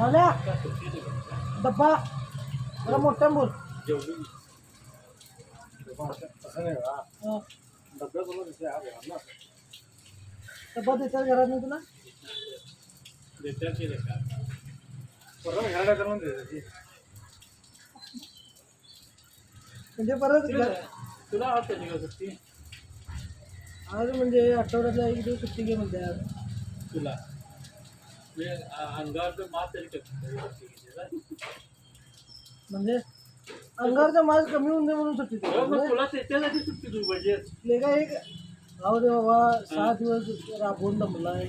झाल्या. डब्बा मला मोठ्या बोल. नाही ना डब्बा देतात घरात नाही तुला? देतात म्हणजे परत तुला सुट्टी आज म्हणजे आठवड्यातला एक दिवस सुट्टी घे म्हणते तुला. म्हणजे अंगावर मात तरी करते म्हणजे अंगावरचा मास कमी होऊन दे म्हणून सुट्टी हो. तुला त्याच्यासाठी सुट्टी तू बजेट लेका एक राहू दे बाबा सहा दिवस राबवून दमलाय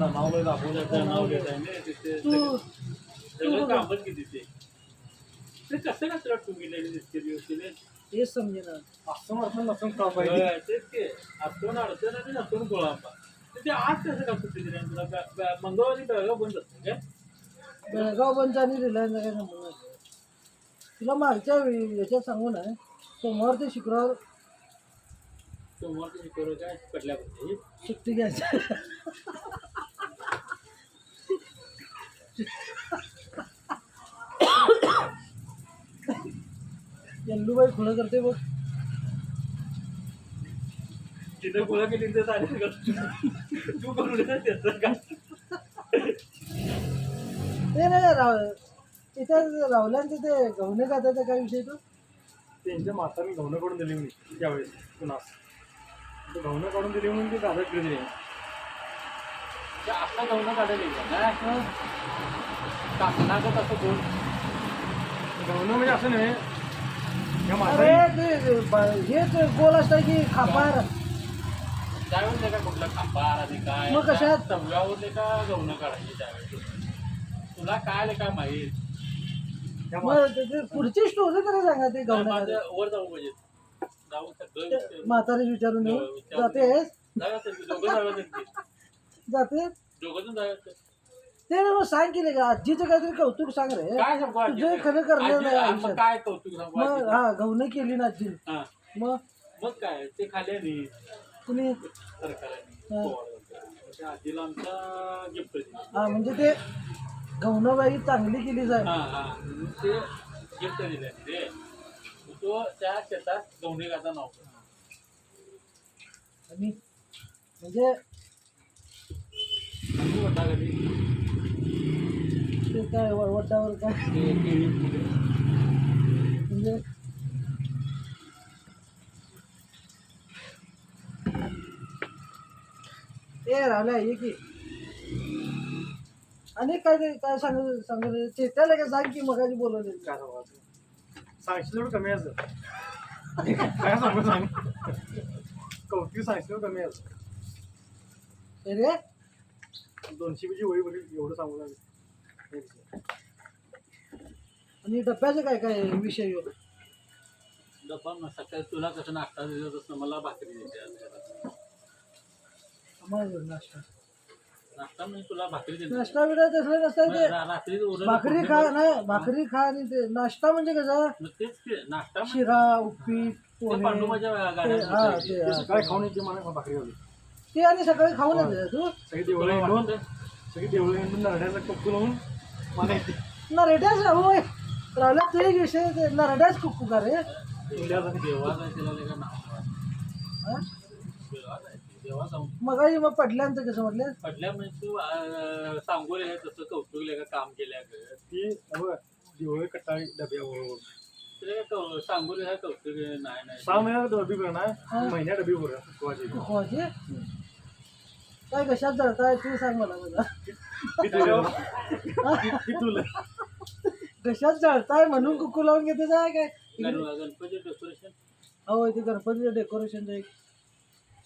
नाव दाखवलं नाव घेत आहे तू सगळं कामच किती ते. ते कसं काय तुला टू व्हीलर दिसते दिवस केले हेच समजे ना असं म्हणतो नसून काम पाहिजे. तेच ते आपण अडचण आणि नसून गोळांबा ते आज कसं का सुट्टी दिली? तुला ब- ब- मंगळवारी बेळगाव बंद असते काय? बेळगाव बंद आणि रिलायन्स काय संबंध नाही. तुला मागच्या वेळी याच्यात सांगू ना सोमवार ते शुक्रवार सोमवार तुम्ही करू काय पडल्यापासून सुट्टी घ्यायची. यल्लूबाई खुलं करते बघ. तिथं गोळा केली तर चालेल का तू करू दे त्याचं काय ते नाही राव इथं रावल्यांचं ते गहणे खात्याचा काय विषय तो? त्यांच्या माताने गहणं काढून दिली मी त्यावेळेस पुन्हा ते गहणं काढून दिली म्हणून ते दादा इकडे दिले आता गहणं काढायला ना काकणागत असं दोन गहणं म्हणजे असं नाही. या अरे म्हातारी ते ब- हेच गोल असतं की खापार. त्यावेळेस नाही का कुठला खांबार आणि काय मग कशात? तव्यावर नाही का गहणं काढायची त्यावेळेस? तुला काय नाही काय माहीत? मग ते- ते पुढची स्टोरी तरी सांगा ते माझं वर जाऊ म्हणजे जाऊ सगळं म्हातारीच विचारून येऊ. हो, विचारून जातेस? जाऊया ते, दोघं जाऊया ते. जाते दोघं जण जाऊया ते. मग सांग केले का? आजीचं काहीतरी कौतुक सांग रे. काय सांगू आजी? तुझं खरं करणार आजी- नाही आ, मग आयुष्यात. काय कौतुक सांगू मग आजी? हा गहणे केली ना आजी. हा. मग? मग काय? ते खाल्ले नाही सरकारने हा. आजीला गिफ्ट हा म्हणजे ते गहणबाई चांगली केली हा हा. ते गिफ्ट दिले ते तो त्या शेतात नाव आणि म्हणजे आणि मोठा कधी ते काय वरवटावर काय? ते केळी फुले. ए राहिला ये की. आणि काय ते काय सांग सांग चेत्याला काय सांग की मगाशी बोलवले? सांगशील एवढं कमी असं काय सांगू सांग. कौतिक सांगशील एवढं कमी असं रे दोनशे बीची वही बघितली एवढं सांगू लागेल. आणि डब्याचं काय काय विषय ह्यो? डब्बा मग सकाळी तुला कसं नाश्ता देत असतं मला भाकरी घेऊन नाश्ता नाश्ता म्हणजे तुला भाकरी देते नाश्ता बिडा तसलं नसतं ते रा- रात्री उरलेलं भाकरी खा नाही भाकरी खा आणि ते नाश्ता म्हणजे कसं? मग तेच ते नाश्ता म्हणजे शिरा उपीट ते पोहे पांडुबाच्या ते- गाड्या हा ते हा. सकाळी खाऊन येते मला भाकरी घालू ते आणि सकाळी खाऊन येते तू? सगळी देवळं हिंडून सगळी देवळं हिंडून नरड्याचा कप्पू लावून मला येते. नरड्याच होय. राहिला ते एक विषय ते नरड्याच कुकू का रे? नाव हा? देवाचा जाऊन मगाशी मग पडल्यानंतर कसं म्हटलं? पडल्या म्हणजे तू अं, सांगोले आहे तसं कौतुक का काम केल्या ती देवळे कट्टाळी डब्यावर तुला काय सांगोले हा कौतुक? नाही नाही. सहा महिन्यात डबी करणार महिन्या डबी भरणार कुकवाची काय कशात जळताय ते सांग मला मला तुला कशात जळताय म्हणून कुकू लावून घेते जाय काय? गणपती डेकोरेशन हो इथे गणपतीचं डेकोरेशनचं एक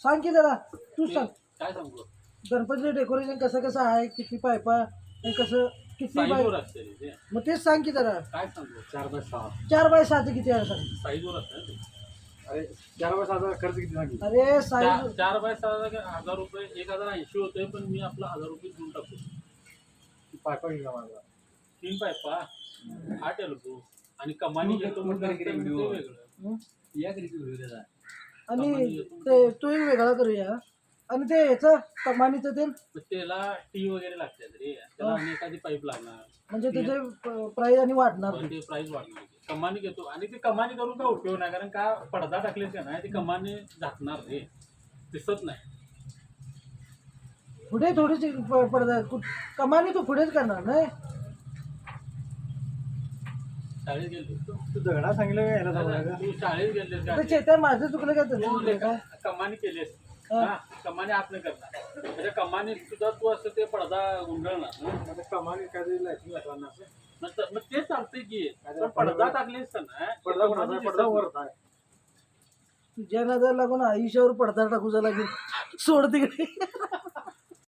सांग की जरा. तू सांग. काय सांगू? गणपतीचं डेकोरेशन कसं कसं आहे किती पायपा आणि कसं किती बाय साईजवर असते रे ते. मग तेच सांग की जरा. काय सांगू? चार बाय सहा. चार बाय सहाचं किती आहे सांग. साईजवर असतं ते. अरे चार बाय सहाचा खर्च किती सांगितलं? अरे साईज चार बाय सहा हजार रुपये एक हजार ऐंशी होतोय पण मी आपला हजार रुपये देऊन टाकतो. पायपा घेतला माझा तीन पायपा आठ एल्बो आणि कमानी घेतो म्हटलं तर मग ते वेगळं. हं? या घरी व्हिडिओ त्याचा आणि ते तो एक वेगळा करूया. आणि ते याचं कमानीचं ते? मग त्याला टी वगैरे लागते रे त्याला आणि एखादी पाईप लागणार. म्हणजे त्याचे प्राईज आणि वाढणार पण ते प्राइस वाढणार कमानी घेतो. आणि ती कमानी करून काय उपयोग नाही? कारण का पडदा टाकलेस का नाही ती कमानी झाकणार रे. दिसत नाही. पुढे थोडीशी प- पडदा कु- कमानी तू पुढेच करणार नाही? शाळेत गेलो तू दगडा सांगितलं का तू शाळेत का? चेतन माझं चुकलं काय तू लेका काय कमानी केलीस. हा. हा कमानी आत नाही करणार. म्हणजे कमानी सुद्धा तू असं ते पडदा गुंडळणार ना. आता कमाल एखादी लाईटिंग लागणार असं? मग त- मग ते चालतंय की. पण पडदा टाकलीस का नाही? पडदा कमानी कोणाचा पडदा आहे. तुझ्या नजर लागून आयुष्यावर पडदा टाकूचा लागेल. सोड तिकडे.